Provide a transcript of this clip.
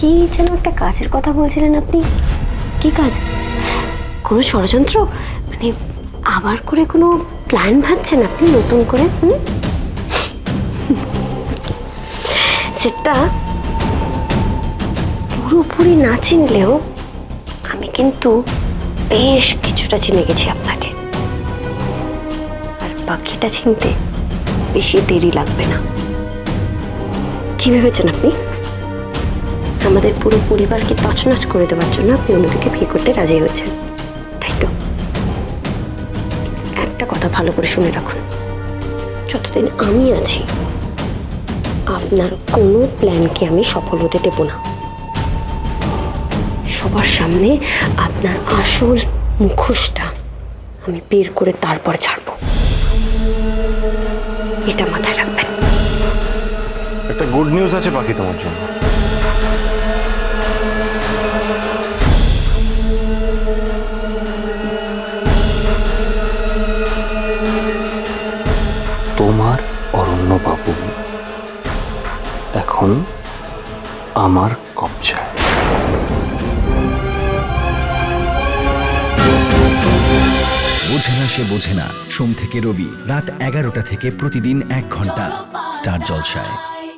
কি যেন একটা কাজের কথা বলছিলেন আপনি? কি কাজ? কোনো ষড়যন্ত্র? মানে আবার করে কোনো প্ল্যান ভাবছেন আপনি নতুন করে? হুম? সেটা পুরোপুরি না চিনলেও আমি কিন্তু বেশ কিছুটা চিনে গেছি আপনাকে। আর বাকিটা চিনতে বেশি দেরি লাগবে না। কি ভেবেছেন আপনি? আমাদের পুরো পরিবারকে তছনছ করে দেওয়ার জন্য আপনি অন্যদিকে বিয়ে করতে রাজি হয়েছেন। তাই তো? একটা কথা ভালো করে শুনে রাখুন। যতদিন আমি আছি, আপনার কোনো প্ল্যানকে আমি সফল হতে দেব না। সবার সামনে আপনার আসল মুখোশটা আমি বের করে তারপর ছাড়বো। এটা মাথায় রাখবেন। একটা গুড নিউজ আছে পাখি তোমার জন্য। তোমার অরণ্যবাবু, এখন আমার কবজায়। বোঝে না সে বোঝে না, সোম থেকে রবি, রাত এগারোটা থেকে প্রতিদিন এক ঘণ্টা, স্টার জলসায়।